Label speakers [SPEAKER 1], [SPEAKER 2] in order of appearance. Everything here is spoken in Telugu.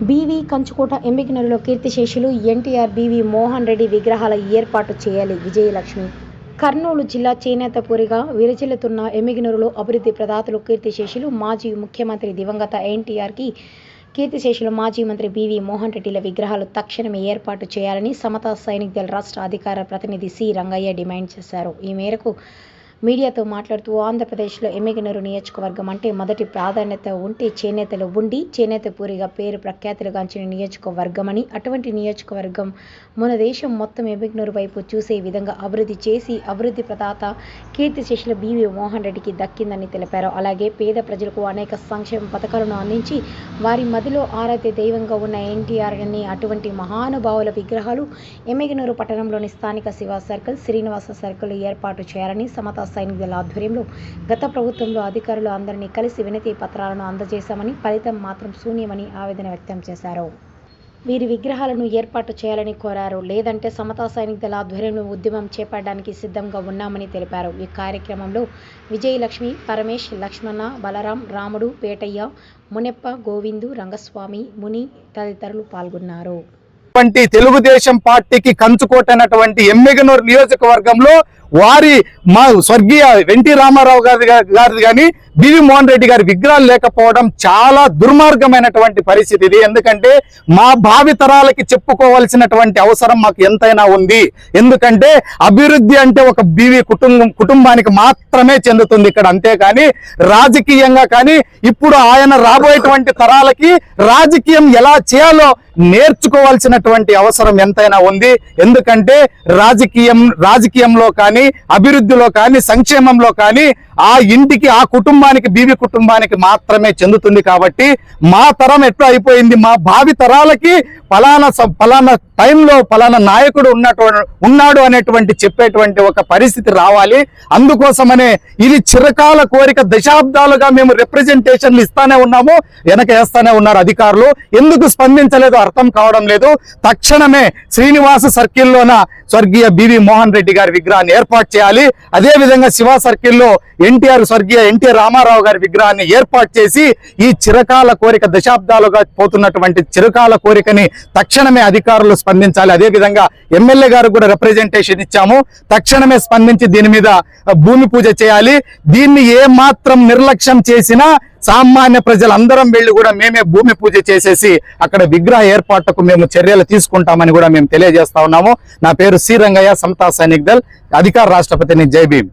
[SPEAKER 1] బీవీ కంచుకోట ఎంబికినరులో కీర్తిశేషులు ఎన్టీఆర్ బీవీ మోహన్ రెడ్డి విగ్రహాల ఏర్పాటు చేయాలి విజయలక్ష్మి. కర్నూలు జిల్లా చేనేత పూరిగా విరచిల్లుతున్న ఎమ్మిగినూరులో అభివృద్ధి ప్రదాతలు కీర్తిశేషులు మాజీ ముఖ్యమంత్రి దివంగత ఎన్టీఆర్కి కీర్తిశేషులు మాజీ మంత్రి బీవీ మోహన్ రెడ్డిల విగ్రహాలు తక్షణమే ఏర్పాటు చేయాలని సమతా సైనిక్ దళ రాష్ట్ర అధికార ప్రతినిధి సి రంగయ్య డిమాండ్ చేశారు. ఈ మేరకు మీడియాతో మాట్లాడుతూ ఆంధ్రప్రదేశ్లో ఎమ్మిగనూరు నియోజకవర్గం అంటే మొదటి ప్రాధాన్యత ఉంటే చేనేతలో ఉండి చేనేత పూరిగా పేరు ప్రఖ్యాతులుగాంచిన నియోజకవర్గమని అటువంటి నియోజకవర్గం మన దేశం మొత్తం ఎమ్మిగనూరు వైపు చూసే విధంగా అభివృద్ధి చేసి అభివృద్ధి ప్రదాత కీర్తి శిష్యులు బీవీ మోహన్ రెడ్డికి దక్కిందని తెలిపారు. అలాగే పేద ప్రజలకు అనేక సంక్షేమ పథకాలను అందించి వారి మదిలో ఆరాధ్య దైవంగా ఉన్న ఎన్టీఆర్ అని అటువంటి మహానుభావుల విగ్రహాలు ఎమ్మిగనూరు పట్టణంలోని స్థానిక శివ సర్కిల్ శ్రీనివాస సర్కిల్ ఏర్పాటు చేయాలని సమతా సైనిక దళ ఆధ్వర్యంలో గత ప్రభుత్వంలో అధికారులు అందరినీ కలిసి వినతి పత్రాలను అందజేశామని ఫలితం మాత్రం శూన్యమని ఆవేదన వ్యక్తం చేశారు. వీరి విగ్రహాలను ఏర్పాటు చేయాలని కోరారు. లేదంటే సమతా సైనిక దళ ఆధ్వర్యంలో ఉద్యమం చేపట్టడానికి సిద్ధంగా ఉన్నామని తెలిపారు. ఈ కార్యక్రమంలో విజయలక్ష్మి పరమేష్ లక్ష్మణ బలరాం రాముడు పేటయ్య మునెప్ప గోవిందు రంగస్వామి ముని తదితరులు పాల్గొన్నారు.
[SPEAKER 2] వంటి తెలుగుదేశం పార్టీకి కంచుకోటైనటువంటి ఎమ్మెగనూరు నియోజకవర్గంలో వారి మా స్వర్గీయ ఎన్టీ రామారావు గారి గారిది కానీ బివి మోహన్ రెడ్డి గారి విగ్రహాలు లేకపోవడం చాలా దుర్మార్గమైనటువంటి పరిస్థితి ఇది. ఎందుకంటే మా భావి తరాలకి చెప్పుకోవాల్సినటువంటి అవసరం మాకు ఎంతైనా ఉంది. ఎందుకంటే అభివృద్ధి అంటే ఒక బివి కుటుంబం కుటుంబానికి మాత్రమే చెందుతుంది ఇక్కడ అంతేకాని రాజకీయంగా కానీ ఇప్పుడు ఆయన రాబోయేటువంటి తరాలకి రాజకీయం ఎలా చేయాలో నేర్చుకోవాల్సినటువంటి అవసరం ఎంతైనా ఉంది. ఎందుకంటే రాజకీయం రాజకీయంలో కానీ అభివృద్ధిలో కానీ సంక్షేమంలో కానీ ఆ ఇంటికి ఆ కుటుంబానికి బీవి కుటుంబానికి మాత్రమే చెందుతుంది కాబట్టి మా తరం ఎట్లా అయిపోయింది? మా భావి తరాలకి ఫలానా స- ఫలానా టైంలో ఫలానా నాయకుడు ఉన్నటువంటి ఉన్నాడు అనేటువంటి చెప్పేటువంటి ఒక పరిస్థితి రావాలి. అందుకోసమనే ఇది చిరకాల కోరిక దశాబ్దాలుగా మేము రిప్రజెంటేషన్లు ఇస్తానే ఉన్నాము వెనక వేస్తానే ఉన్నారు అధికారులు. ఎందుకు స్పందించలేదు? అర్థం కావడం లేదు. తక్షణమే శ్రీనివాస సర్కిల్లోన స్వర్గీయ బివి మోహన్ రెడ్డి గారి విగ్రహాన్ని ఏర్పాటు చేయాలి. అదే విధంగా శివ సర్కిల్లో ఎన్టీఆర్ స్వర్గీయ ఎన్టీ రామారావు గారి విగ్రహాన్ని ఏర్పాటు చేసి ఈ చిరకాల కోరిక దశాబ్దాలుగా పోతున్నటువంటి చిరకాల కోరికని తక్షణమే అధికారులు స్పందించాలి. అదే విధంగా ఎమ్మెల్యే గారు కూడా రిప్రజెంటేషన్ ఇచ్చాము. తక్షణమే స్పందించి దీని మీద భూమి పూజ చేయాలి. దీన్ని ఏ మాత్రం నిర్లక్ష్యం చేసినా సామాన్య ప్రజలందరం వెళ్ళి కూడా మేమే భూమి పూజ చేసేసి అక్కడ విగ్రహ ఏర్పాటుకు మేము చర్యలు తీసుకుంటామని కూడా మేము తెలియజేస్తా ఉన్నాము. నా పేరు సి రంగయ్య సమతా సైనిక్ దల్ అధికార రాష్ట్రపతిని జై భీమ్.